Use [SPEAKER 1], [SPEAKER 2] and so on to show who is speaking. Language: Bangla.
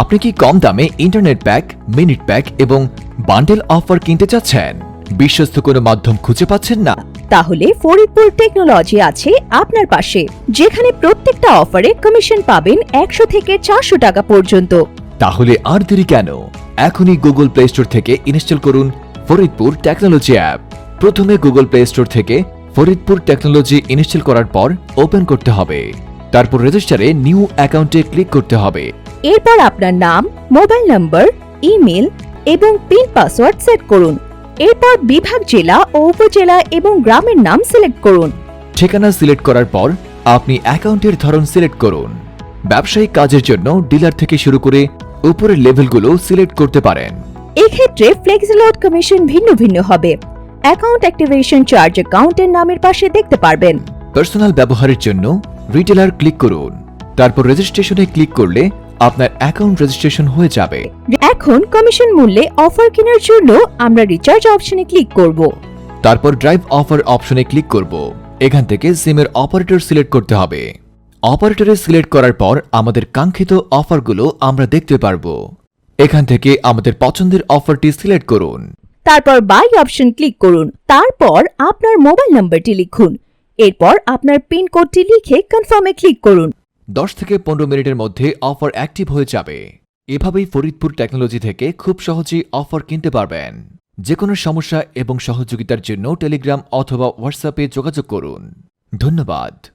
[SPEAKER 1] আপনি কি কম দামে ইন্টারনেট প্যাক মিনিট প্যাক এবং বান্ডেল অফার কিনতে চাচ্ছেন? বিশ্বস্ত কোনো মাধ্যম খুঁজে পাচ্ছেন না?
[SPEAKER 2] তাহলে ফরিদপুর টেকনোলজি আছে আপনার পাশে যেখানে প্রত্যেকটা অফারে কমিশন পাবেন একশো থেকে চারশো টাকা পর্যন্ত।
[SPEAKER 1] তাহলে আর দেরি কেন? এখনই গুগল প্লে স্টোর থেকে ইনস্টল করুন ফরিদপুর টেকনোলজি অ্যাপ প্রথমে গুগল প্লে স্টোর থেকে ফরিদপুর টেকনোলজি ইনস্টল করার পর ওপেন করতে হবে। তারপর রেজিস্টারে নিউ অ্যাকাউন্টে ক্লিক করতে হবে।
[SPEAKER 2] এরপর আপনার নাম মোবাইল নম্বর ইমেল এবং পিন পাসওয়ার্ড সেট করুন। এরপর বিভাগ জেলা ও উপজেলা এবং গ্রামের নাম সিলেক্ট করুন।
[SPEAKER 1] ঠিকানা সিলেক্ট করার পর আপনি অ্যাকাউন্টের ধরন সিলেক্ট করুন। ব্যবসায়িক কাজের জন্য ডিলার থেকে শুরু করে উপরের লেভেলগুলো সিলেক্ট করতে পারেন।
[SPEAKER 2] এক্ষেত্রে ফ্লেক্সিলোড কমিশন ভিন্ন ভিন্ন হবে। অ্যাকাউন্ট অ্যাক্টিভেশন চার্জ অ্যাকাউন্টের নামের পাশে দেখতে পারবেন।
[SPEAKER 1] পার্সোনাল ব্যবহারের জন্য রিটেলার ক্লিক করুন। তারপর রেজিস্ট্রেশনে ক্লিক করলে আপনার অ্যাকাউন্ট রেজিস্ট্রেশন হয়ে যাবে।
[SPEAKER 2] এখন কমিশন মূল্যে অফার কেনার জন্য আমরা রিচার্জ অপশনে ক্লিক করব।
[SPEAKER 1] তারপর ড্রাইভ অফার অপশনে ক্লিক করব। এখান থেকে সিমের অপারেটর সিলেক্ট করতে হবে। অপারেটরে সিলেক্ট করার পর আমাদের কাঙ্ক্ষিত অফারগুলো আমরা দেখতে পারব। এখান থেকে আমাদের পছন্দের অফারটি সিলেক্ট করুন।
[SPEAKER 2] তারপর বাই অপশন ক্লিক করুন। তারপর আপনার মোবাইল নম্বরটি লিখুন। এরপর আপনার পিন কোডটি লিখে কনফার্মে ক্লিক করুন।
[SPEAKER 1] দশ থেকে পনেরো মিনিটের মধ্যে অফার অ্যাক্টিভ হয়ে যাবে। এভাবেই ফরিদপুর টেকনোলজি থেকে খুব সহজেই অফার কিনতে পারবেন। যে কোনো সমস্যা এবং সহযোগিতার জন্য টেলিগ্রাম অথবা হোয়াটসঅ্যাপে যোগাযোগ করুন। ধন্যবাদ।